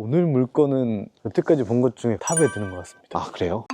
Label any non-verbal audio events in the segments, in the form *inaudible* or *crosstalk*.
오늘 물건은 여태까지 본 것 중에 탑에 드는 것 같습니다. 아 그래요?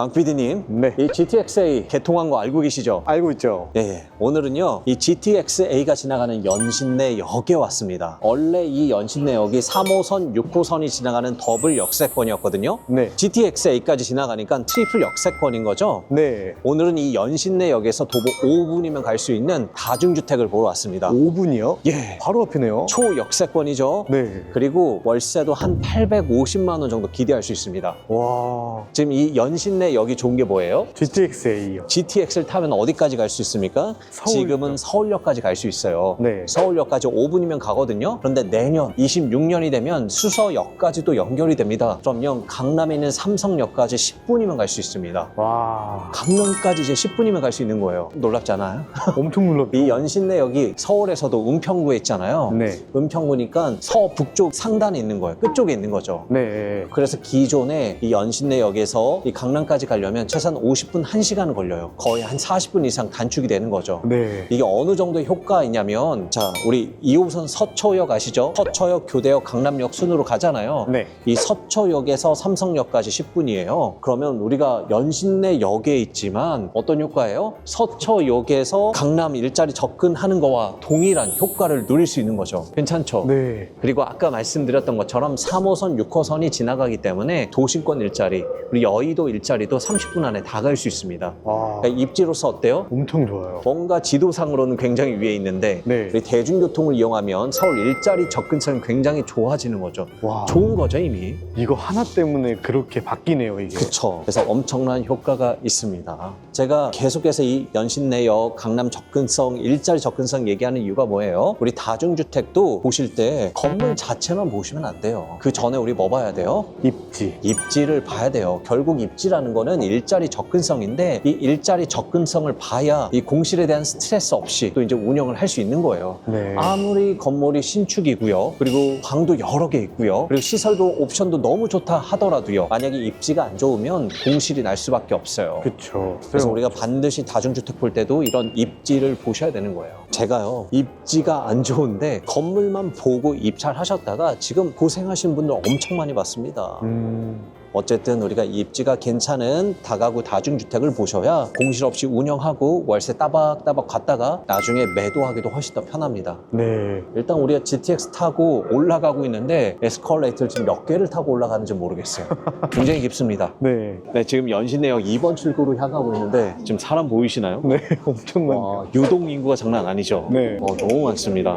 강 PD님, 네. 이 GTX-A 개통한 거 알고 계시죠? 알고 있죠? 예, 예. 오늘은요, 이 GTX-A가 지나가는 연신내 역에 왔습니다. 원래 이 연신내 역이 3호선, 6호선이 지나가는 더블 역세권이었거든요. 네. GTX-A까지 지나가니까 트리플 역세권인 거죠. 네. 오늘은 이 연신내 역에서 도보 5분이면 갈 수 있는 다중주택을 보러 왔습니다. 5분이요? 예. 바로 앞이네요. 초역세권이죠. 네. 그리고 월세도 한 850만 원 정도 기대할 수 있습니다. 와. 지금 이 연신내 역이 좋은 게 뭐예요? GTX-A요. GTX를 타면 어디까지 갈 수 있습니까? 서울역. 지금은 서울역까지 갈 수 있어요. 네. 서울역까지 5분이면 가거든요. 그런데 내년 26년이 되면 수서역까지도 연결이 됩니다. 그럼요 강남에 있는 삼성역까지 10분이면 갈 수 있습니다. 와. 강남까지 이제 10분이면 갈 수 있는 거예요. 놀랍지 않아요? 엄청 놀랍. *laughs* 이 연신내역이 서울에서도 은평구에 있잖아요. 네. 은평구니까 서북쪽 상단에 있는 거예요. 끝쪽에 있는 거죠. 네. 그래서 기존에 이 연신내역에서 이 강남 까지 가려면 최소한 50분, 1시간 걸려요. 거의 한 40분 이상 단축이 되는 거죠. 네. 이게 어느 정도의 효과가 있냐면 자 우리 2호선 서초역 아시죠? 서초역, 교대역, 강남역 순으로 가잖아요. 네. 이 서초역에서 삼성역까지 10분이에요. 그러면 우리가 연신내 역에 있지만 어떤 효과예요? 서초역에서 강남 일자리 접근하는 거와 동일한 효과를 누릴 수 있는 거죠. 괜찮죠? 네. 그리고 아까 말씀드렸던 것처럼 3호선, 6호선이 지나가기 때문에 도심권 일자리, 우리 여의도 일자리 도 30분 안에 다 갈 수 있습니다. 와. 그러니까 입지로서 어때요? 엄청 좋아요. 뭔가 지도상으로는 굉장히 위에 있는데 네. 우리 대중교통을 이용하면 서울 일자리 접근성이 굉장히 좋아지는 거죠. 와. 좋은 거죠 이미. 이거 하나 때문에 그렇게 바뀌네요, 이게. 그렇죠. 그래서 엄청난 효과가 있습니다. 제가 계속해서 이 연신내역, 강남 접근성, 일자리 접근성 얘기하는 이유가 뭐예요? 우리 다중주택도 보실 때 건물 자체만 보시면 안 돼요. 그 전에 우리 뭐 봐야 돼요? 입지. 입지를 봐야 돼요. 결국 입지라는 거는 일자리 접근성인데 이 일자리 접근성을 봐야 이 공실에 대한 스트레스 없이 또 이제 운영을 할 수 있는 거예요. 네. 아무리 건물이 신축이고요. 그리고 방도 여러 개 있고요. 그리고 시설도 옵션도 너무 좋다 하더라도요. 만약에 입지가 안 좋으면 공실이 날 수밖에 없어요. 그쵸. 그래서 우리가 반드시 다중주택 볼 때도 이런 입지를 보셔야 되는 거예요. 제가요, 입지가 안 좋은데 건물만 보고 입찰하셨다가 지금 고생하신 분들 엄청 많이 봤습니다. 음. 어쨌든 우리가 입지가 괜찮은 다가구 다중주택을 보셔야 공실 없이 운영하고 월세 따박따박 갔다가 나중에 매도하기도 훨씬 더 편합니다. 네. 일단 우리가 GTX 타고 올라가고 있는데 에스컬레이터를 지금 몇 개를 타고 올라가는지 모르겠어요. *laughs* 굉장히 깊습니다. 네. 네, 지금 연신내역 2번 출구로 향하고 있는데 지금 사람 보이시나요? 네. *laughs* 엄청 많네요. 와, 유동 인구가 장난 아니죠? 네. 어, 너무 많습니다.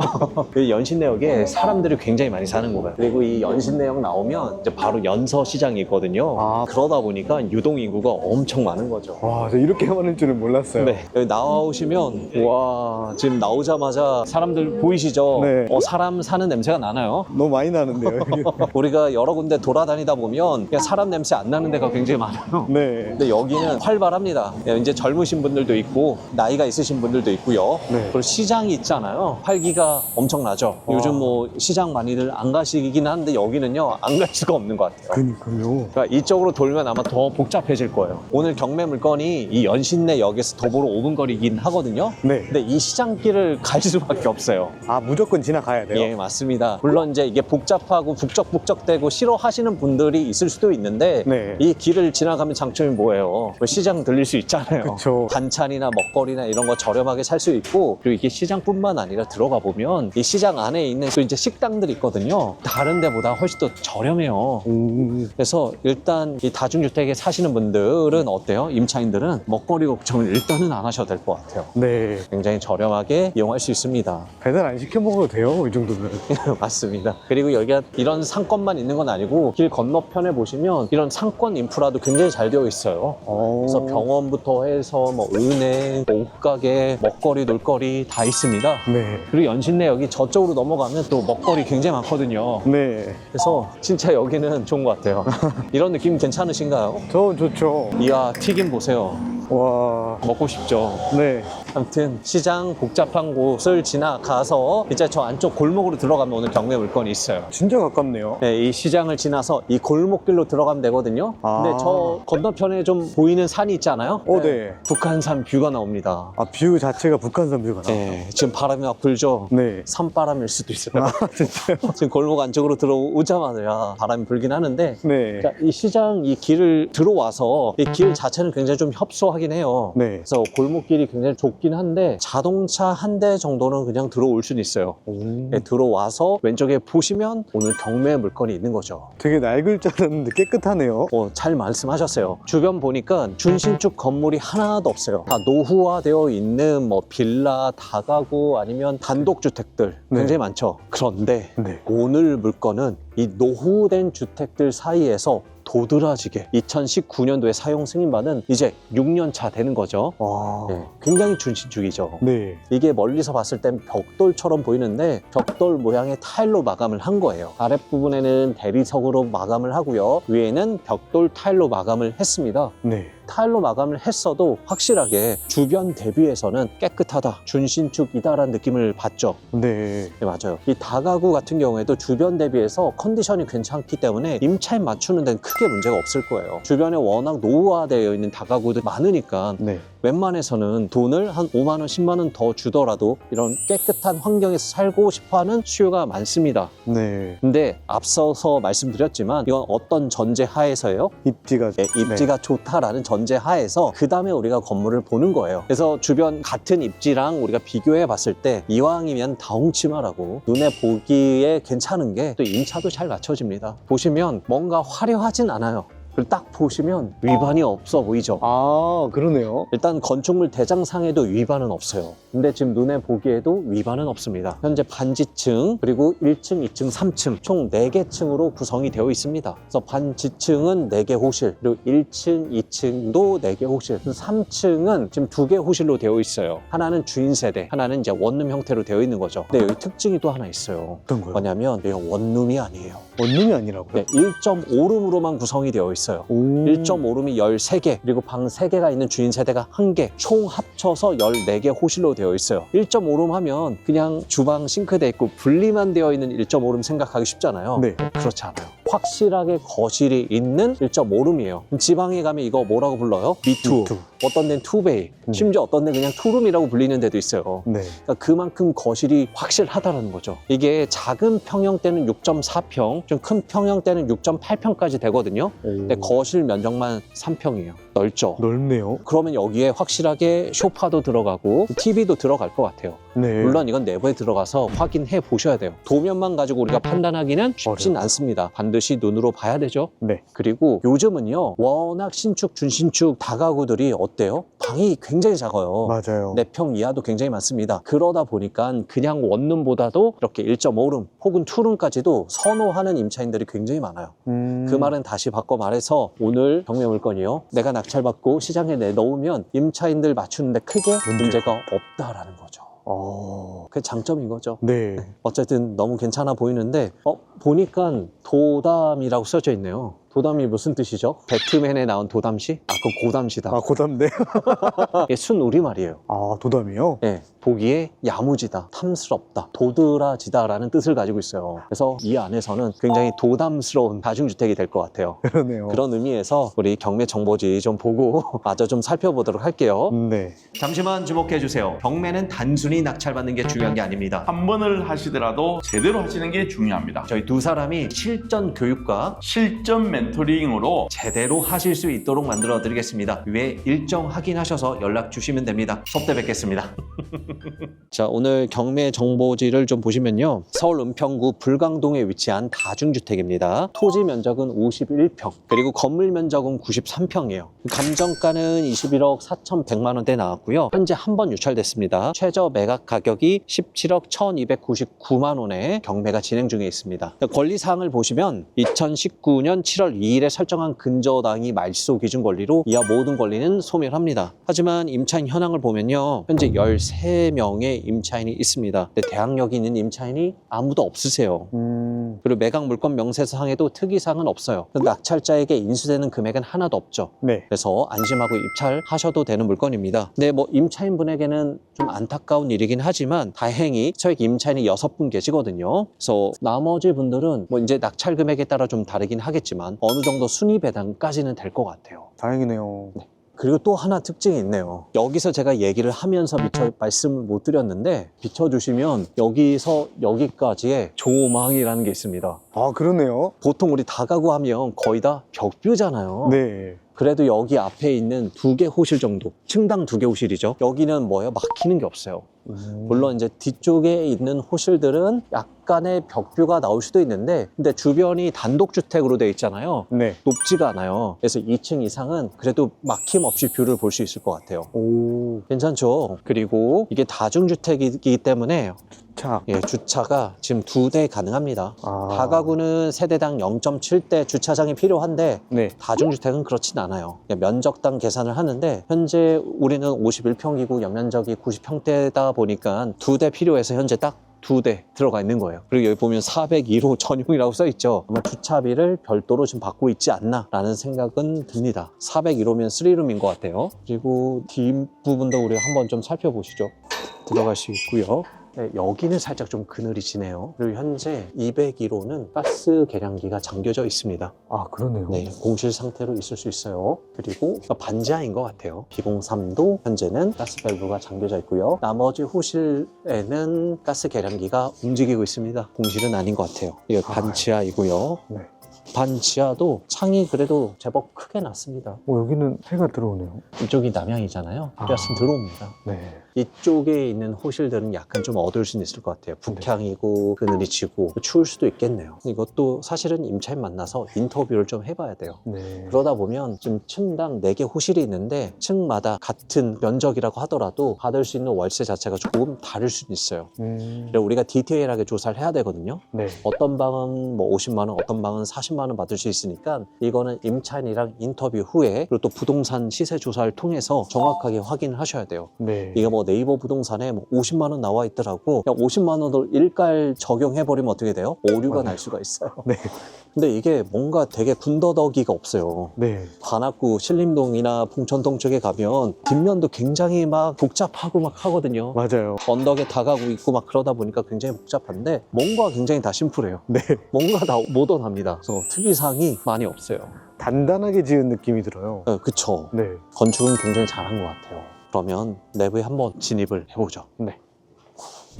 *laughs* 그 연신내역에 사람들이 굉장히 많이 사는 거예요. 그리고 이 연신내역 나오면 이제 바로 연서 시장이 있거든요. 아. 그러다 보니까 유동 인구가 엄청 많은 거죠. 와, 저 이렇게 많을 줄은 몰랐어요. 네, 여기 나오시면 와 지금 나오자마자 사람들 보이시죠? 네. 어, 사람 사는 냄새가 나나요? 너무 많이 나는데요. 여기. *laughs* 우리가 여러 군데 돌아다니다 보면 그냥 사람 냄새 안 나는 데가 굉장히 많아요. *laughs* 네. 근데 여기는 활발합니다. 예, 이제 젊으신 분들도 있고 나이가 있으신 분들도 있고요. 네. 그리고 시장이 있잖아요. 활기가 엄청나죠. 와. 요즘 뭐 시장 많이들 안 가시긴 하는데 여기는요 안 갈 수가 없는 것 같아요. 그니까 요. 그러니까 이쪽으로 돌면 아마 더 복잡해질 거예요. 오늘 경매 물건이 이 연신내 역에서 도보로 5분 거리긴 하거든요. 네. 근데 이 시장길을 *laughs* 갈 수밖에 없어요. 아, 무조건 지나가야 돼요? 예, 맞습니다. 물론 이제 이게 복잡하고 북적북적대고 싫어하시는 분들이 있을 수도 있는데 네. 이 길을 지나가면 장점이 뭐예요? 뭐 시장 들릴 수 있잖아요. 그쵸. 반찬이나 먹거리나 이런 거 저렴하게 살 수 있고 그리고 이게 시장뿐만 아니라 들어가 보면 이 시장 안에 있는 또 이제 식당들이 있거든요. 다른 데보다 훨씬 더 저렴해요. 음. 그래서 일단 이 다중주택에 사시는 분들은 어때요? 임차인들은 먹거리 걱정을 일단은 안 하셔도 될 것 같아요. 네. 굉장히 저렴하게 이용할 수 있습니다. 배달 안 시켜 먹어도 돼요, 이 정도면. *laughs* 맞습니다. 그리고 여기가 이런 상권만 있는 건 아니고 길 건너편에 보시면 이런 상권 인프라도 굉장히 잘 되어 있어요. 그래서 병원부터 해서 뭐 은행, 뭐 옷가게, 먹거리, 놀거리 다 있습니다. 네. 그리고 연신내 여기 저쪽으로 넘어가면 또 먹거리 굉장히 많거든요. 네. 그래서 진짜 여기는 좋은 것 같아요. *laughs* 이런 느낌 괜찮으신가요? 저 좋죠. 이야 튀김 보세요. 와. 먹고 싶죠. 네. 아무튼 시장 복잡한 곳을 지나가서 이제 저 안쪽 골목으로 들어가면 오늘 경매 물건이 있어요. 진짜 가깝네요. 네, 이 시장을 지나서 이 골목길로 들어가면 되거든요. 아. 근데 저 건너편에 좀 보이는 산이 있잖아요. 어, 네. 북한산 뷰가 나옵니다. 아, 뷰 자체가 북한산 뷰가 나와요. 네, 지금 바람이 막 불죠. 네. 산바람일 수도 있어요. 아, 진짜요? *laughs* 지금 골목 안쪽으로 들어오자마자 바람이 불긴 하는데 네. 자, 이 시장 이 길을 들어와서 이 길 자체는 굉장히 좀 협소하 긴 해요. 네. 그래서 골목길이 굉장히 좁긴 한데 자동차 한 대 정도는 그냥 들어올 수는 있어요. 오. 네, 들어와서 왼쪽에 보시면 오늘 경매 물건이 있는 거죠. 되게 낡을 줄 알았는데 깨끗하네요. 어, 잘 말씀하셨어요. 주변 보니까 준신축 건물이 하나도 없어요. 다 노후화되어 있는 뭐 빌라, 다가구 아니면 단독주택들 굉장히 네. 많죠. 그런데 네. 오늘 물건은 이 노후된 주택들 사이에서 도드라지게 2019년도에 사용 승인받은 이제 6년 차 되는 거죠. 와. 네, 굉장히 준신축이죠. 네. 이게 멀리서 봤을 땐 벽돌처럼 보이는데 벽돌 모양의 타일로 마감을 한 거예요. 아랫부분에는 대리석으로 마감을 하고요. 위에는 벽돌 타일로 마감을 했습니다. 네. 타일로 마감을 했어도 확실하게 주변 대비해서는 깨끗하다, 준신축이다라는 느낌을 받죠. 네. 네, 맞아요. 이 다가구 같은 경우에도 주변 대비해서 컨디션이 괜찮기 때문에 임차인 맞추는 데는 크게 문제가 없을 거예요. 주변에 워낙 노후화되어 있는 다가구들 많으니까 네. 웬만해서는 돈을 한 5만 원, 10만 원 더 주더라도 이런 깨끗한 환경에서 살고 싶어하는 수요가 많습니다. 네. 근데 앞서서 말씀드렸지만 이건 어떤 전제 하에서예요? 입지가 네, 입지가 좋다라는 전제 하에서 그 다음에 우리가 건물을 보는 거예요. 그래서 주변 같은 입지랑 우리가 비교해 봤을 때 이왕이면 다홍치마라고 눈에 보기에 괜찮은 게 또 임차도 잘 맞춰집니다. 보시면 뭔가 화려하진 않아요. 그리고 딱 보시면 위반이 없어 보이죠. 아, 그러네요. 일단 건축물 대장상에도 위반은 없어요. 근데 지금 눈에 보기에도 위반은 없습니다. 현재 반지층 그리고 1층, 2층, 3층 총 4개 층으로 구성이 되어 있습니다. 그래서 반지층은 4개 호실, 그리고 1층, 2층도 4개 호실, 3층은 지금 2개 호실로 되어 있어요. 하나는 주인 세대, 하나는 이제 원룸 형태로 되어 있는 거죠. 근데 여기 특징이 또 하나 있어요. 어떤 거요? 뭐냐면 원룸이 아니에요. 원룸이 아니라고요? 네, 1.5룸으로만 구성이 되어 있어요. 오. 1.5룸이 13개, 그리고 방 3개가 있는 주인 세대가 1개, 총 합쳐서 14개 호실로 되어 있어요. 1.5룸 하면 그냥 주방 싱크대 있고 분리만 되어 있는 1.5룸 생각하기 쉽잖아요. 네. 그렇지 않아요. 확실하게 거실이 있는 1.5룸이에요. 지방에 가면 이거 뭐라고 불러요? 미투. 미투. 어떤 데는 투베이. 네. 심지어 어떤 데는 그냥 투룸이라고 불리는 데도 있어요. 네. 그러니까 그만큼 거실이 확실하다는 거죠. 이게 작은 평형 때는 6.4평, 좀 큰 평형 때는 6.8평까지 되거든요. 근데 거실 면적만 3평이에요. 넓죠. 넓네요. 그러면 여기에 확실하게 소파도 들어가고 TV도 들어갈 것 같아요. 네. 물론 이건 내부에 들어가서 확인해 보셔야 돼요. 도면만 가지고 우리가 판단하기는 쉽진 어려워요. 않습니다. 반드시 눈으로 봐야 되죠. 네. 그리고 요즘은요, 워낙 신축, 준신축 다가구들이 어때요? 방이 굉장히 작아요. 맞아요. 4평 이하도 굉장히 많습니다. 그러다 보니까 그냥 원룸보다도 이렇게 1.5룸 혹은 2룸까지도 선호하는 임차인들이 굉장히 많아요. 음. 그 말은 다시 바꿔 말해서 오늘 경매 물건이요. 내가 낙찰받고 시장에 내놓으면 임차인들 맞추는데 크게 문제. 문제가 없다라는 거죠. 어. 그게 장점인 거죠. 네. 어쨌든 너무 괜찮아 보이는데 어 보니까 도담이라고 써져 있네요. 도담이 무슨 뜻이죠? 배트맨에 나온 도담시? 아, 그 고담시다. 아, 고담네. *laughs* 이게 순 우리말이에요. 아, 도담이요? 예, 보기에 야무지다, 탐스럽다, 도드라지다라는 뜻을 가지고 있어요. 그래서 이 안에서는 굉장히 도담스러운 다중주택이 될 것 같아요. 그러네요. 그런 의미에서 우리 경매 정보지 좀 보고 *laughs* 마저 좀 살펴보도록 할게요. 네. 잠시만 주목해 주세요. 경매는 단순히 낙찰받는 게 중요한 게 아닙니다. 한 번을 하시더라도 제대로 하시는 게 중요합니다. 저희 두 사람이 실전 교육과 실전 멘토링으로 제대로 하실 수 있도록 만들어 드리겠습니다. 위에 일정 확인하셔서 연락 주시면 됩니다. 수업 때 뵙겠습니다. *laughs* 자, 오늘 경매 정보지를 좀 보시면요. 서울 은평구 불광동에 위치한 다중주택입니다. 토지 면적은 51평, 그리고 건물 면적은 93평이에요. 감정가는 21억 4,100만 원대 나왔고요. 현재 한 번 유찰됐습니다. 최저 매각 가격이 17억 1,299만 원에 경매가 진행 중에 있습니다. 권리 사항을 보시면 2019년 7월 2일에 설정한 근저당이 말소 기준 권리로 이하 모든 권리는 소멸합니다. 하지만 임차인 현황을 보면요. 현재 13명의 임차인이 있습니다. 근데 대항력이 있는 임차인이 아무도 없으세요. 음. 음. 그리고 매각 물건 명세서상에도 특이사항은 없어요. 낙찰자에게 인수되는 금액은 하나도 없죠. 네. 그래서 안심하고 입찰하셔도 되는 물건입니다. 근데 뭐 임차인 분에게는 좀 안타까운 일이긴 하지만 다행히 저희 임차인이 여섯 분 계시거든요. 그래서 나머지 분들은 뭐 이제 낙찰 금액에 따라 좀 다르긴 하겠지만 어느 정도 순위 배당까지는 될 것 같아요. 다행이네요. 그리고 또 하나 특징이 있네요. 여기서 제가 얘기를 하면서 미처 말씀을 못 드렸는데 비춰주시면 여기서 여기까지의 조망이라는 게 있습니다. 아, 그러네요. 보통 우리 다가구 하면 거의 다 벽뷰잖아요. 네. 그래도 여기 앞에 있는 두 개 호실 정도, 층당 두 개 호실이죠. 여기는 뭐예요? 막히는 게 없어요. 음. 물론 이제 뒤쪽에 있는 호실들은 약간의 벽뷰가 나올 수도 있는데, 근데 주변이 단독주택으로 돼 있잖아요. 네. 높지가 않아요. 그래서 2층 이상은 그래도 막힘 없이 뷰를 볼 수 있을 것 같아요. 오. 괜찮죠? 그리고 이게 다중주택이기 때문에 차. 예, 주차가 지금 두 대 가능합니다. 아. 다가구는 세대당 0.7대 주차장이 필요한데 네. 다중주택은 그렇진 않아요. 면적당 계산을 하는데 현재 우리는 51평이고 연면적이 90평대다 보니까 두 대 필요해서 현재 딱 두 대 들어가 있는 거예요. 그리고 여기 보면 401호 *laughs* 전용이라고 써 있죠. 아마 주차비를 별도로 지금 받고 있지 않나라는 생각은 듭니다. 401호면 3룸인 것 같아요. 그리고 뒷부분도 우리 한번 좀 살펴보시죠. 들어갈 수 있고요. 네, 여기는 살짝 좀 그늘이 지네요. 그리고 현재 201호는 가스 계량기가 잠겨져 있습니다. 아, 그러네요. 네, 공실 상태로 있을 수 있어요. 그리고 반지하인 것 같아요. 비공삼도 현재는 가스 밸브가 잠겨져 있고요. 나머지 호실에는 가스 계량기가 움직이고 있습니다. 공실은 아닌 것 같아요. 이게 아. 반지하이고요. 네. 반 지하도 창이 그래도 제법 크게 났습니다. 어, 여기는 해가 들어오네요. 이쪽이 남향이잖아요. 아. 가스 들어옵니다. 네. 이쪽에 있는 호실들은 약간 좀 어두울 수는 있을 것 같아요. 북향이고 그늘이 지고 추울 수도 있겠네요. 이것도 사실은 임차인 만나서 인터뷰를 좀 해봐야 돼요. 네. 그러다 보면 지금 층당 4개 호실이 있는데 층마다 같은 면적이라고 하더라도 받을 수 있는 월세 자체가 조금 다를 수는 있어요. 음. 그래서 우리가 디테일하게 조사를 해야 되거든요. 네. 어떤 방은 뭐 50만 원, 어떤 방은 40만 원 받을 수 있으니까 이거는 임차인이랑 인터뷰 후에 그리고 또 부동산 시세 조사를 통해서 정확하게 확인을 하셔야 돼요. 네. 이게 뭐 네이버 부동산에 뭐 50만 원 나와 있더라고. 그냥 50만 원을 일괄 적용해 버리면 어떻게 돼요? 오류가. 날 수가 있어요. 네. 근데 이게 뭔가 되게 군더더기가 없어요. 네. 관악구 신림동이나 봉천동 쪽에 가면 뒷면도 굉장히 막 복잡하고 막 하거든요. 맞아요. 언덕에 다가고 있고 막 그러다 보니까 굉장히 복잡한데 뭔가 굉장히 다 심플해요. 네. 뭔가 다 모던합니다. 그래서 특이사항이 많이 없어요. 단단하게 지은 느낌이 들어요. 어, 그쵸. 네. 건축은 굉장히 잘한 것 같아요. 그러면 내부에 한번 진입을 해보죠. 네.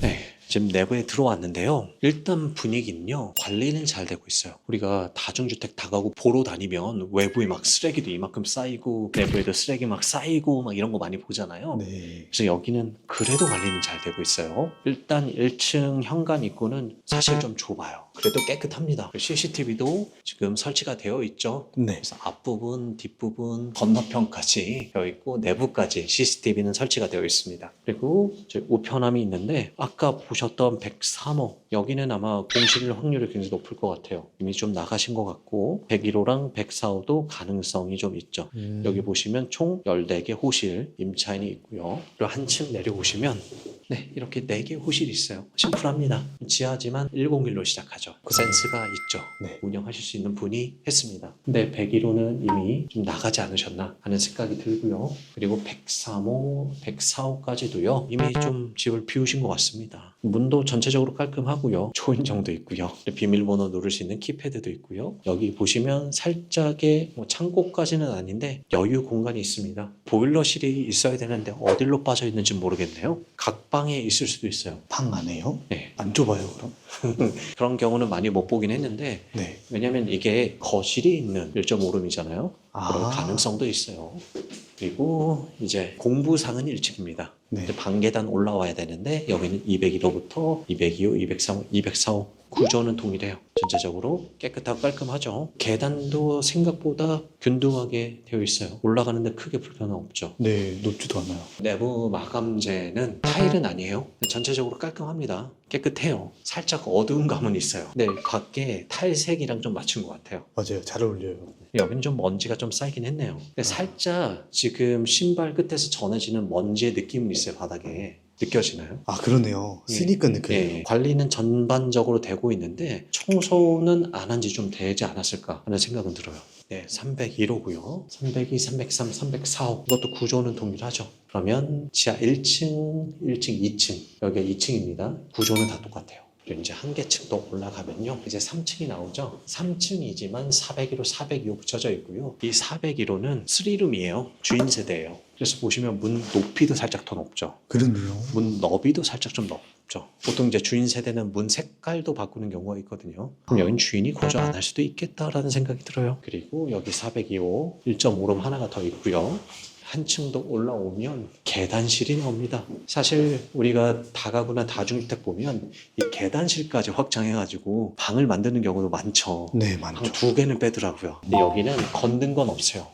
네. 지금 내부에 들어왔는데요. 일단 분위기는요. 관리는 잘 되고 있어요. 우리가 다중주택 다가구 보러 다니면 외부에 막 쓰레기도 이만큼 쌓이고 내부에도 쓰레기 막 쌓이고 막 이런 거 많이 보잖아요. 네. 그래서 여기는 그래도 관리는 잘 되고 있어요. 일단 1층 현관 입구는 사실 좀 좁아요. 그래도 깨끗합니다. CCTV도 지금 설치가 되어 있죠. 네. 그래서 앞부분, 뒷부분, 건너편까지 되어 있고 내부까지 CCTV는 설치가 되어 있습니다. 그리고 우편함이 있는데 아까 보셨던 103호 여기는 아마 공실 확률이 굉장히 높을 것 같아요. 이미 좀 나가신 것 같고 101호랑 104호도 가능성이 좀 있죠. 음. 여기 보시면 총 14개 호실 임차인이 있고요. 그리고 한층 내려오시면 네, 이렇게 4개 호실이 있어요. 심플합니다. 지하지만 101로 시작하죠. 그 센스가 있죠. 네. 운영하실 수 있는 분이 했습니다. 근데 101호는 이미 좀 나가지 않으셨나 하는 생각이 들고요. 그리고 103호, 104호까지도요. 이미 좀 집을 비우신 것 같습니다. 문도 전체적으로 깔끔하고요. 초인종도 있고요. *laughs* 비밀번호 누를 수 있는 키패드도 있고요. 여기 보시면 살짝의 뭐 창고까지는 아닌데 여유 공간이 있습니다. 보일러실이 있어야 되는데 어디로 빠져 있는지 모르겠네요. 각 방에 있을 수도 있어요. 방 안에요? 네. 안 좁아요, 그럼? *laughs* 그런 경우는 많이 못 보긴 했는데 네. 왜냐면 이게 거실이 있는 1.5룸이잖아요. 아. 그럴 가능성도 있어요. 그리고 이제 공부상은 1층입니다. 네. 이제 반계단 올라와야 되는데 여기는 201호부터 202호, 203호, 204호 구조는 동일해요. 전체적으로 깨끗하고 깔끔하죠. 계단도 생각보다 균등하게 되어 있어요. 올라가는데 크게 불편함 없죠. 네, 높지도 않아요. 내부 마감재는 타일은 아니에요. 전체적으로 깔끔합니다. 깨끗해요. 살짝 어두운 감은 있어요. 네, 밖에 타일색이랑 좀 맞춘 것 같아요. 맞아요. 잘 어울려요. 여기는 좀 먼지가 좀 쌓이긴 했네요. 근데 살짝 지금 신발 끝에서 전해지는 먼지의 느낌은 있어요, 바닥에. 느껴지나요? 아 그러네요. 예. 쓰니까 느껴요. 예, 관리는 전반적으로 되고 있는데 청소는 안 한 지 좀 되지 않았을까 하는 생각은 들어요. 네, 301호고요. 302, 303, 304호 이것도 구조는 동일하죠. 그러면 지하 1층, 1층, 2층 여기가 2층입니다. 구조는 다 똑같아요. 그리고 이제 한 개층 더 올라가면요. 이제 3층이 나오죠. 3층이지만 401호, 402호 붙여져 있고요. 이 401호는 3룸이에요. 주인 세대예요. 그래서 보시면 문 높이도 살짝 더 높죠. 그러네요. 문 너비도 살짝 좀 넓죠. 보통 이제 주인 세대는 문 색깔도 바꾸는 경우가 있거든요. 그럼 여긴 주인이 거주 안할 수도 있겠다라는 생각이 들어요. 그리고 여기 402호 1.5룸 하나가 더 있고요. 한층 더 올라오면 계단실이 나옵니다. 사실 우리가 다가구나 다중주택 보면 이 계단실까지 확장해가지고 방을 만드는 경우도 많죠. 네방 많죠. 두 개는 빼더라고요. 근데 여기는 건든 건 없어요.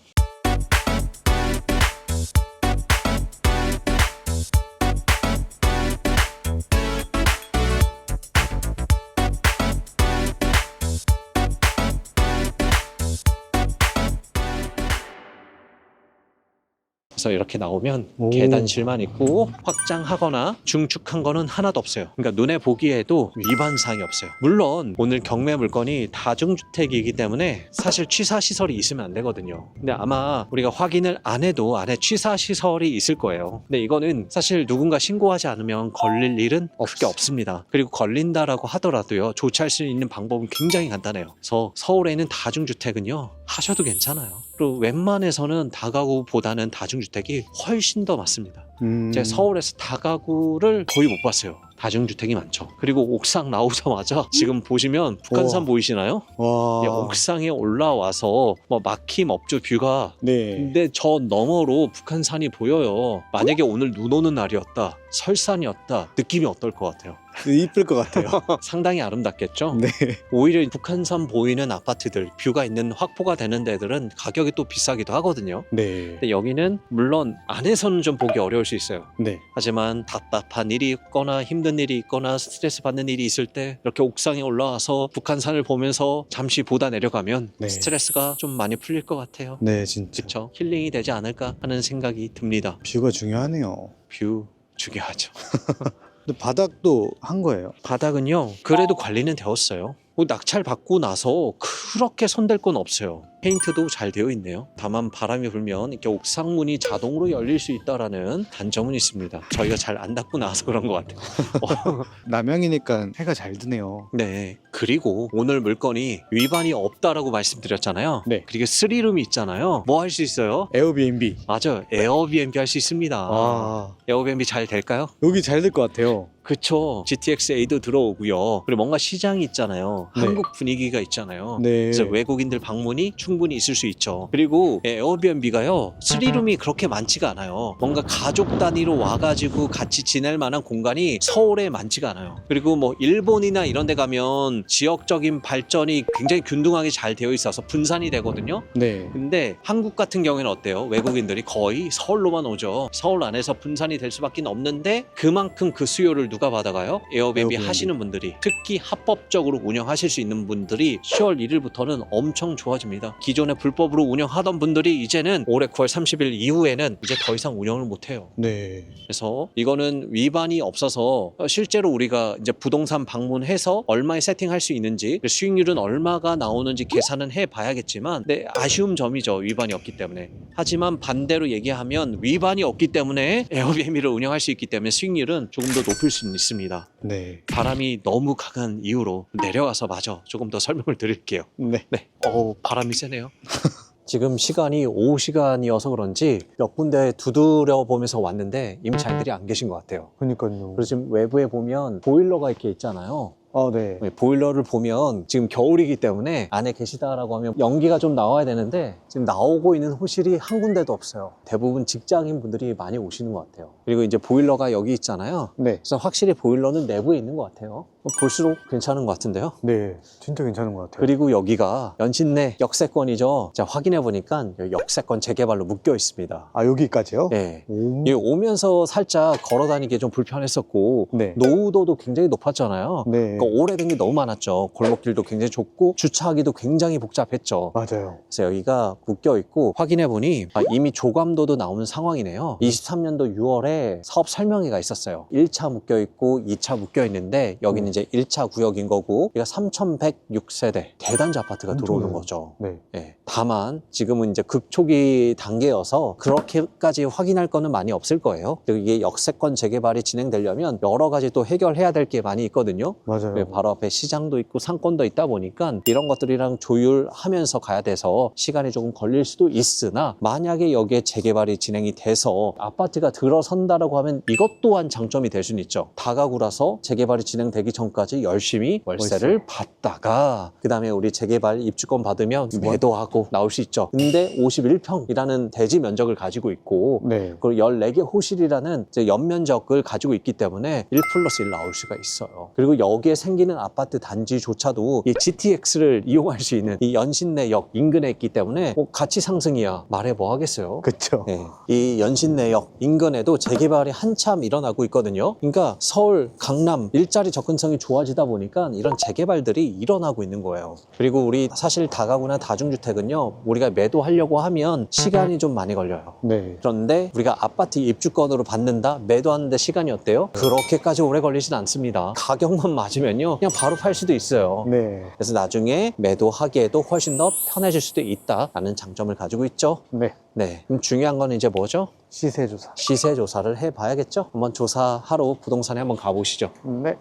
그래서 이렇게 나오면 오. 계단실만 있고 확장하거나 중축한 거는 하나도 없어요. 그러니까 눈에 보기에도 위반 사항이 없어요. 물론 오늘 경매 물건이 다중주택이기 때문에 사실 취사 시설이 있으면 안 되거든요. 근데 아마 우리가 확인을 안 해도 안에 취사 시설이 있을 거예요. 근데 이거는 사실 누군가 신고하지 않으면 걸릴 일은 크게 없습니다. 그리고 걸린다라고 하더라도요 조치할 수 있는 방법은 굉장히 간단해요. 그래서 서울에 있는 다중주택은요 하셔도 괜찮아요. 그리고 웬만해서는 다가구보다는 다중주택 이 훨씬 더 많습니다. 음. 제가 서울에서 다가구를 거의 못 봤어요. 다중주택이 많죠. 그리고 옥상 나오자마자 지금 보시면 북한산 우와. 보이시나요? 와. 예, 옥상에 올라와서 뭐 막힘 없죠 뷰가. 네. 근데 저 너머로 북한산이 보여요. 만약에 오늘 눈 오는 날이었다, 설산이었다, 느낌이 어떨 것 같아요? 이쁠 것 같아요. *laughs* 상당히 아름답겠죠? 네. 오히려 북한산 보이는 아파트들, 뷰가 있는 확보가 되는 데들은 가격이 또 비싸기도 하거든요. 네. 근데 여기는 물론 안에서는 좀 보기 어려울 수 있어요. 네. 하지만 답답한 일이 있거나 힘든 일이 있거나 스트레스 받는 일이 있을 때 이렇게 옥상에 올라와서 북한산을 보면서 잠시 보다 내려가면 네. 스트레스가 좀 많이 풀릴 것 같아요. 네, 진짜. 그렇죠. 힐링이 되지 않을까 하는 생각이 듭니다. 뷰가 중요하네요. 뷰 중요하죠. *laughs* 근데 바닥도 한 거예요. 바닥은요. 그래도 관리는 되었어요. 뭐 낙찰 받고 나서 그렇게 손댈 건 없어요. 페인트도 잘 되어 있네요. 다만 바람이 불면 이렇게 옥상문이 자동으로 열릴 수 있다라는 단점은 있습니다. 저희가 잘안 닫고 나서 그런 것 같아요. *laughs* 어, 남양이니까 해가 잘 드네요. 네. 그리고 오늘 물건이 위반이 없다라고 말씀드렸잖아요. 네. 그리고 3룸이 있잖아요. 뭐 할 수 있어요? 에어비앤비. 맞아요. 에어비앤비 할 수 있습니다. 아, 에어비앤비 잘 될까요? 여기 잘 될 것 같아요. 그쵸. GTX-A도 들어오고요. 그리고 뭔가 시장이 있잖아요. 네. 한국 분위기가 있잖아요. 네. 그래서 외국인들 방문이 충 분히 있을 수 있죠. 그리고 에어비앤비가요, 3룸이 그렇게 많지가 않아요. 뭔가 가족 단위로 와가지고 같이 지낼 만한 공간이 서울에 많지가 않아요. 그리고 뭐 일본이나 이런 데 가면 지역적인 발전이 굉장히 균등하게 잘 되어 있어서 분산이 되거든요. 네. 근데 한국 같은 경우에는 어때요? 외국인들이 거의 서울로만 오죠. 서울 안에서 분산이 될 수밖에 없는데 그만큼 그 수요를 누가 받아가요? 에어비앤비. 하시는 분들이 특히 합법적으로 운영하실 수 있는 분들이 10월 1일부터는 엄청 좋아집니다. 기존에 불법으로 운영하던 분들이 이제는 올해 9월 30일 이후에는 이제 더 이상 운영을 못 해요. 네. 그래서 이거는 위반이 없어서 실제로 우리가 이제 부동산 방문해서 얼마에 세팅할 수 있는지 수익률은 얼마가 나오는지 계산은 해 봐야겠지만 네, 아쉬운 점이죠 위반이 없기 때문에 하지만 반대로 얘기하면 위반이 없기 때문에 에어비앤비를 운영할 수 있기 때문에 수익률은 조금 더 높을 수 있습니다 네. 바람이 너무 강한 이유로 내려가서 마저 조금 더 설명을 드릴게요 네. 네, 어우 바람이 세 네요. *laughs* 지금 시간이 오후 시간이어서 그런지 몇 군데 두드려 보면서 왔는데 임차인들이 안 계신 것 같아요. 그러니까요. 그리고 지금 외부에 보면 보일러가 이렇게 있잖아요. 아, 네. 네, 보일러를 보면 지금 겨울이기 때문에 안에 계시다라고 하면 연기가 좀 나와야 되는데 지금 나오고 있는 호실이 한 군데도 없어요. 대부분 직장인 분들이 많이 오시는 것 같아요. 그리고 이제 보일러가 여기 있잖아요. 네. 그래서 확실히 보일러는 내부에 있는 것 같아요. 볼수록 괜찮은 것 같은데요. 네, 진짜 괜찮은 것 같아요. 그리고 여기가 연신내 역세권이죠. 자, 확인해 보니까 역세권 재개발로 묶여 있습니다. 아, 여기까지요? 네. 오. 이 오면서 살짝 걸어 다니기 좀 불편했었고 네. 노후도도 굉장히 높았잖아요. 네. 그러니까 오래된 게 너무 많았죠. 골목길도 굉장히 좁고 주차하기도 굉장히 복잡했죠. 맞아요. 그래서 여기가 묶여 있고 확인해 보니 아, 이미 조감도도 나오는 상황이네요. 23년도 6월에 사업 설명회가 있었어요. 1차 묶여 있고 2차 묶여 있는데 여기는 음. 이제 1차 구역인 거고 여기가 3,106세대 대단지 아파트가 들어오는. 거죠. 네. 예. 다만 지금은 이제 극초기 단계여서 그렇게까지 확인할 거는 많이 없을 거예요. 그리고 이게 역세권 재개발이 진행되려면 여러 가지 또 해결해야 될 게 많이 있거든요. 맞아요. 네, 바로 앞에 시장도 있고 상권도 있다 보니까 이런 것들이랑 조율하면서 가야 돼서 시간이 조금 걸릴 수도 있으나 만약에 여기에 재개발이 진행이 돼서 아파트가 들어선다라고 하면 이것 또한 장점이 될 수는 있죠. 다가구라서 재개발이 진행되기 전까지 열심히 월세를 받다가 그 다음에 우리 재개발 입주권 받으면 매도하고 나올 수 있죠. 근데 51평이라는 대지 면적을 가지고 있고 네. 그리고 14개 호실이라는 연면적을 가지고 있기 때문에 1 플러스 1 나올 수가 있어요. 그리고 여기에 생기는 아파트 단지조차도 이 GTX를 이용할 수 있는 이 연신내역 인근에 있기 때문에 뭐 가치 상승이야 말해 뭐 하겠어요. 그쵸. 네. 이 연신내역 인근에도 재개발이 한참 일어나고 있거든요. 그러니까 서울, 강남 일자리 접근성이 좋아지다 보니까 이런 재개발들이 일어나고 있는 거예요. 그리고 우리 사실 다가구나 다중주택은 요, 우리가 매도하려고 하면 시간이 좀 많이 걸려요. 네. 그런데 우리가 아파트 입주권으로 받는다? 매도하는데 시간이 어때요? 그렇게까지 오래 걸리진 않습니다. 가격만 맞으면요, 그냥 바로 팔 수도 있어요. 네. 그래서 나중에 매도하기에도 훨씬 더 편해질 수도 있다라는 장점을 가지고 있죠. 네. 네. 그럼 중요한 건 이제 뭐죠? 시세 조사. 시세 조사를 해봐야겠죠? 한번 조사하러 부동산에 한번 가보시죠. 네.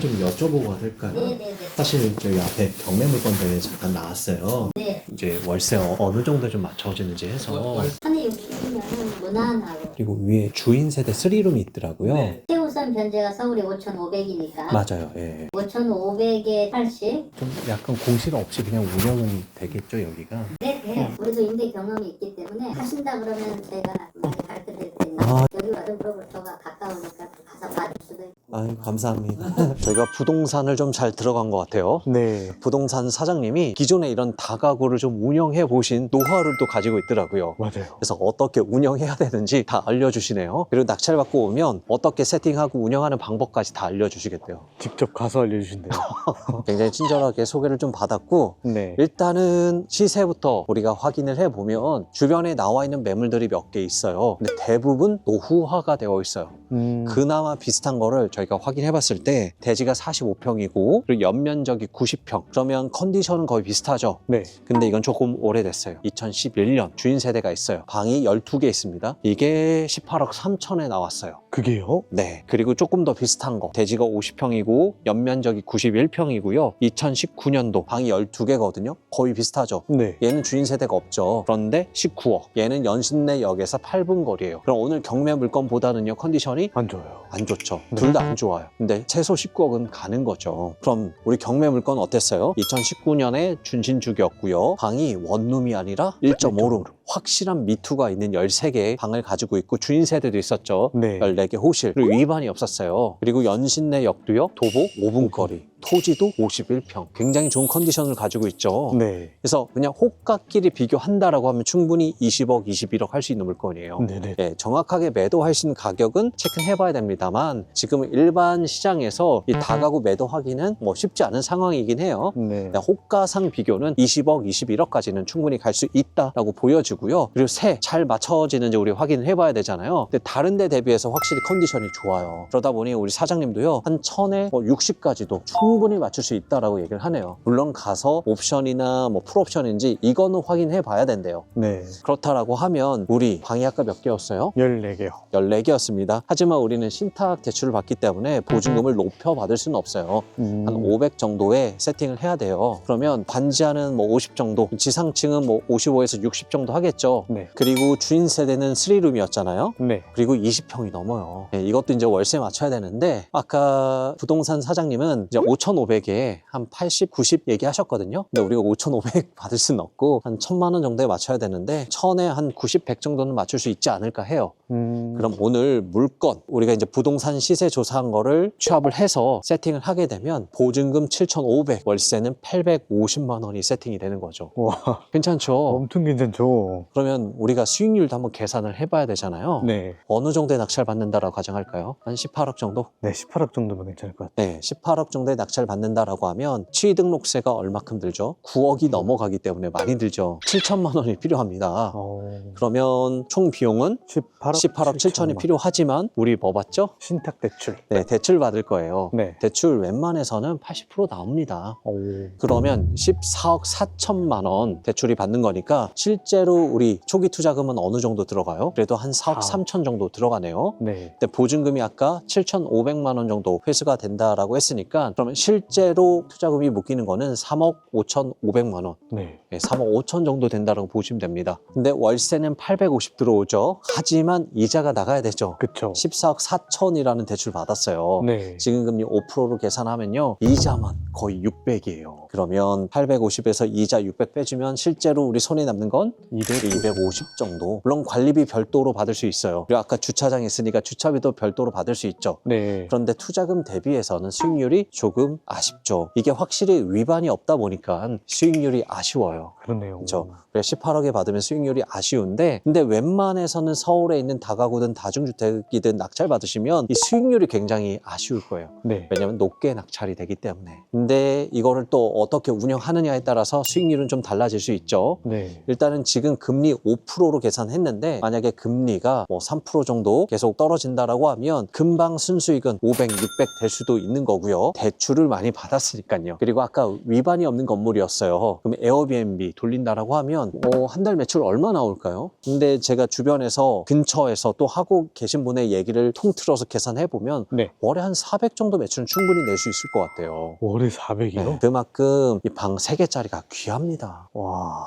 하나만 좀 여쭤보고 가도 될까요? 네네네. 사실 저희 앞에 경매 물건 대회 잠깐 나왔어요. 네. 이제 월세 어- 어느 정도 좀 맞춰지는지 해서 한해 60이면 무난하고. 그리고 위에 주인 세대 3룸이 있더라고요. 최우선 변제가 서울이 5,500이니까 맞아요. 예. 5,500에 80. 좀 약간 공실 없이 그냥 운영은 되겠죠 여기가. 네, 네. 우리도 임대 경험이 있기 때문에 하신다 그러면 제가 많이 가르쳐 드릴 테니까 아. 여기 와도 그러고 저가 가까우니까 가서 봐줄 수도 있고. 아유 감사합니다. *laughs* 저희가 부동산을 좀 잘 들어간 것 같아요. 네. 부동산 사장님이 기존에 이런 다가구를 좀 운영해 보신 노하우를 또 가지고 있더라고요. 맞아요. 그래서 어떻게 운영해야 되는지 다 알려주시네요. 그리고 낙찰 받고 오면 어떻게 세팅하고 운영하는 방법까지 다 알려주시겠대요. 직접 가서 알려주신대요. *laughs* 굉장히 친절하게 소개를 좀 받았고 네. 일단은 시세부터 우리가 확인을 해보면 주변에 나와 있는 매물들이 몇 개 있어요. 근데 대부분 노후화가 되어 있어요. 음. 그나마 비슷한 거를 저희가 확인해 봤을 때 대지가 45평이고 그리고 연면적이 90평. 그러면 컨디션은 거의 비슷하죠. 네. 근데 이건 조금 오래됐어요. 2011년 주인 세대가 있어요. 방이 12개 있습니다. 이게 18억 3천에 나왔어요. 그게요? 네. 그리고 조금 더 비슷한 거. 대지가 50평이고 연면적이 91평이고요. 2019년도 방이 12개거든요. 거의 비슷하죠. 네. 얘는 주인 세대가 없죠. 그런데 19억. 얘는 연신내역에서 8분 거리예요. 그럼 오늘 경매 물건보다는요 컨디션이 안 좋아요. 안 좋죠. 네. 둘다 안 좋아요. 근데 최소 19억은 가는 거죠. 그럼 우리 경매 물건 어땠어요? 2019년에 준신주기였고요. 방이 원룸이 아니라 1.5룸. 확실한 미투가 있는 13개의 방을 가지고 있고 주인 세대도 있었죠. 네. 14개 호실. 그리고 위반이 없었어요. 그리고 연신내 역도요. 도보 5분 거리. 토지도 51평. 굉장히 좋은 컨디션을 가지고 있죠. 네. 그래서 그냥 호가끼리 비교한다라고 하면 충분히 20억, 21억 할 수 있는 물건이에요. 네네. 예, 정확하게 매도할 수 있는 가격은 체크해 봐야 됩니다만 지금 일반 시장에서 이 다가구 매도하기는 뭐 쉽지 않은 상황이긴 해요. 네. 네, 호가상 비교는 20억, 21억까지는 충분히 갈 수 있다라고 보여지고요. 그리고 세 잘 맞춰지는지 우리 확인을 해봐야 되잖아요. 근데 다른 데 대비해서 확실히 컨디션이 좋아요. 그러다 보니 우리 사장님도요 한 천에 뭐 60까지도 충분히 맞출 수 있다라고 얘기를 하네요. 물론 가서 옵션이나 뭐 풀옵션인지 이거는 확인해 봐야 된대요. 네. 그렇다라고 하면 우리 방이 아까 몇 개였어요? 14개요. 14개였습니다. 하지만 우리는 신탁 대출을 받기 때문에 보증금을 높여 받을 수는 없어요. 음. 한500 정도의 세팅을 해야 돼요. 그러면 반지하는 뭐 50 정도, 지상층은 뭐 55에서 60 정도 하겠죠. 네. 그리고 주인 세대는 3룸이었잖아요. 네. 그리고 20평이 넘어요. 네, 이것도 이제 월세 맞춰야 되는데 아까 부동산 사장님은 이제 5,500에 한 80, 90 얘기하셨거든요. 근데 우리가 5,500 *laughs* 받을 수는 없고 한 1,000만 원 정도에 맞춰야 되는데 1,000에 한 90, 100 정도는 맞출 수 있지 않을까 해요. 음. 그럼 오늘 물건 우리가 이제 부동산 시세 조사한 거를 취합을 해서 세팅을 하게 되면 보증금 7,500, 월세는 850만 원이 세팅이 되는 거죠. 와, 괜찮죠? 엄청 괜찮죠. 그러면 우리가 수익률도 한번 계산을 해봐야 되잖아요. 네. 어느 정도의 낙찰 받는다라고 가정할까요? 한 18억 정도? 네, 18억 정도면 괜찮을 것 같아요. 네, 18억 정도의 낙찰 받는다라고 하면 취등록세가 얼마큼 들죠? 9억이 넘어가기 때문에 많이 들죠. 7천만 원이 필요합니다. 어, 그러면 총 비용은 18억, 18억 7천이 7천만. 필요하지만 우리 뭐 받죠? 신탁 대출. 네, 대출 받을 거예요. 네. 대출 웬만해서는 80% 나옵니다. 오. 그러면 14억 4천만 원 대출이 받는 거니까 실제로 우리 초기 투자금은 어느 정도 들어가요? 그래도 한 4억 아. 3천 정도 들어가네요. 네. 근데 보증금이 아까 7,500만 원 정도 회수가 된다라고 했으니까 그러면 실제로 투자금이 묶이는 거는 3억 5,500만 원. 네. 네, 3억 5천 정도 된다고 보시면 됩니다. 근데 월세는 850 들어오죠. 하지만 이자가 나가야 되죠. 그쵸. 14억 4천이라는 대출 받았어요. 네. 지금 금리 5%로 계산하면요. 이자만 거의 600이에요. 그러면 850에서 이자 600 빼주면 실제로 우리 손에 남는 건 200. 250 정도. 물론 관리비 별도로 받을 수 있어요. 그리고 아까 주차장 있으니까 주차비도 별도로 받을 수 있죠. 네. 그런데 투자금 대비해서는 수익률이 조금 아쉽죠. 이게 확실히 위반이 없다 보니까 수익률이 아쉬워요. 그렇네요. 그렇죠. 그래서 18억에 받으면 수익률이 아쉬운데 근데 웬만해서는 서울에 있는 다가구든 다중주택이든 낙찰 받으시면 이 수익률이 굉장히 아쉬울 거예요. 네. 왜냐하면 높게 낙찰이 되기 때문에. 근데 이거를 또 어떻게 운영하느냐에 따라서 수익률은 좀 달라질 수 있죠. 네. 일단은 지금 금리 5%로 계산했는데 만약에 금리가 뭐 3% 정도 계속 떨어진다라고 하면 금방 순수익은 500, 600 될 수도 있는 거고요. 대출을 많이 받았으니까요. 그리고 아까 위반이 없는 건물이었어요. 그럼 에어비앤비 돌린다라고 하면 어, 한 달 매출 얼마 나올까요? 근데 제가 주변에서 근처에서 또 하고 계신 분의 얘기를 통틀어서 계산해 보면 네. 월에 한 400 정도 매출은 충분히 낼 수 있을 것 같아요. 월에 400이요? 네, 그만큼 이 방 3개짜리가 귀합니다. 와.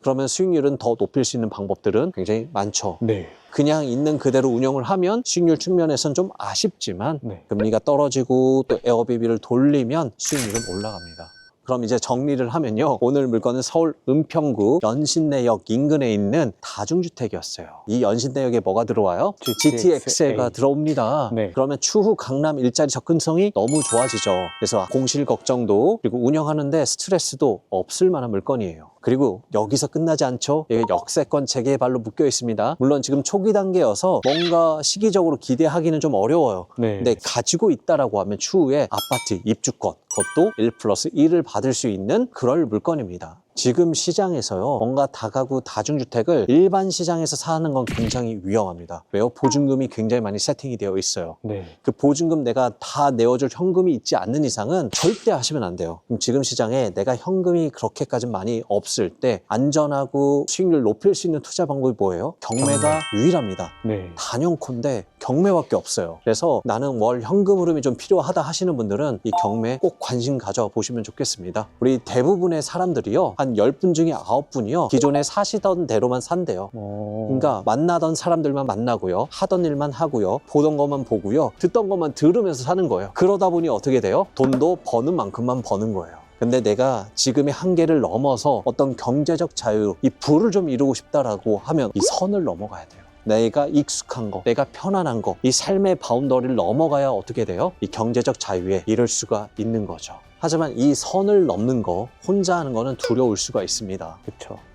그러면 수익률은 더 높일 수 있는 방법들은 굉장히 많죠. 네. 그냥 있는 그대로 운영을 하면 수익률 측면에서는 좀 아쉽지만 네. 금리가 떨어지고 또 에어비비를 돌리면 수익률은 올라갑니다. 그럼 이제 정리를 하면요. 오늘 물건은 서울 은평구 연신내역 인근에 있는 다중주택이었어요. 이 연신내역에 뭐가 들어와요? GTX가 들어옵니다. 네. 그러면 추후 강남 일자리 접근성이 너무 좋아지죠. 그래서 공실 걱정도 그리고 운영하는데 스트레스도 없을 만한 물건이에요. 그리고 여기서 끝나지 않죠. 이게 역세권 재개의 발로 묶여 있습니다. 물론 지금 초기 단계여서 뭔가 시기적으로 기대하기는 좀 어려워요. 네. 근데 가지고 있다라고 하면 추후에 아파트 입주권 그것도 1 플러스 1을 받을 수 있는 그럴 물건입니다. 지금 시장에서요 뭔가 다가구 다중주택을 일반 시장에서 사는 건 굉장히 위험합니다. 왜요? 보증금이 굉장히 많이 세팅이 되어 있어요. 네. 그 보증금 내가 다 내어줄 현금이 있지 않는 이상은 절대 하시면 안 돼요. 그럼 지금 시장에 내가 현금이 그렇게까지 많이 없을 때 안전하고 수익률 높일 수 있는 투자 방법이 뭐예요? 경매가 경매. 유일합니다. 네. 단연코인데 경매밖에 없어요. 그래서 나는 월 현금 흐름이 좀 필요하다 하시는 분들은 이 경매 꼭 관심 가져 보시면 좋겠습니다. 우리 대부분의 사람들이요. 한 10분 중에 9분이요. 기존에 사시던 대로만 산대요. 어. 그러니까 만나던 사람들만 만나고요. 하던 일만 하고요. 보던 것만 보고요. 듣던 것만 들으면서 사는 거예요. 그러다 보니 어떻게 돼요? 돈도 버는 만큼만 버는 거예요. 근데 내가 지금의 한계를 넘어서 어떤 경제적 자유, 이 부를 좀 이루고 싶다라고 하면 이 선을 넘어가야 돼요. 내가 익숙한 거, 내가 편안한 거, 이 삶의 바운더리를 넘어가야 어떻게 돼요? 이 경제적 자유에 이를 수가 있는 거죠. 하지만 이 선을 넘는 거, 혼자 하는 거는 두려울 수가 있습니다.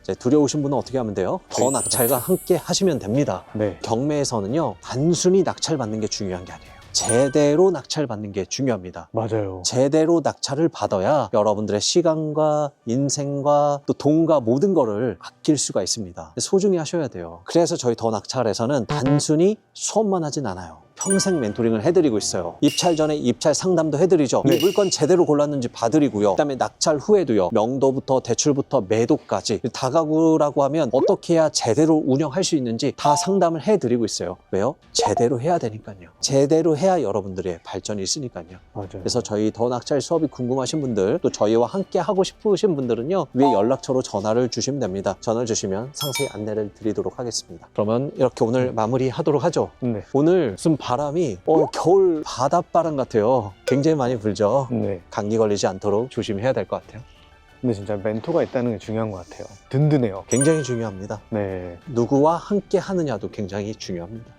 이제 두려우신 분은 어떻게 하면 돼요? 더 네, 낙찰과 함께 하시면 됩니다. 네. 경매에서는요, 단순히 낙찰 받는 게 중요한 게 아니에요. 제대로 낙찰 받는 게 중요합니다. 맞아요. 제대로 낙찰을 받아야 여러분들의 시간과 인생과 또 돈과 모든 거를 아낄 수가 있습니다. 소중히 하셔야 돼요. 그래서 저희 더 낙찰에서는 단순히 수업만 하진 않아요. 평생 멘토링을 해드리고 있어요. 입찰 전에 입찰 상담도 해드리죠. 네. 이 물건 제대로 골랐는지 봐드리고요. 그다음에 낙찰 후에도요. 명도부터 대출부터 매도까지 다가구라고 하면 어떻게 해야 제대로 운영할 수 있는지 다 상담을 해드리고 있어요. 왜요? 제대로 해야 되니까요. 제대로 해야 여러분들의 발전이 있으니까요. 맞아요. 그래서 저희 더 낙찰 수업이 궁금하신 분들 또 저희와 함께 하고 싶으신 분들은요 위에 연락처로 전화를 주시면 됩니다 전화를 주시면 상세히 안내를 드리도록 하겠습니다 그러면 이렇게 오늘 마무리하도록 하죠 네. 오늘 무슨 바람이 어, 겨울 바닷바람 같아요. 굉장히 많이 불죠. 네. 감기 걸리지 않도록 조심해야 될 것 같아요. 근데 진짜 멘토가 있다는 게 중요한 것 같아요. 든든해요. 굉장히 중요합니다. 네. 누구와 함께 하느냐도 굉장히 중요합니다.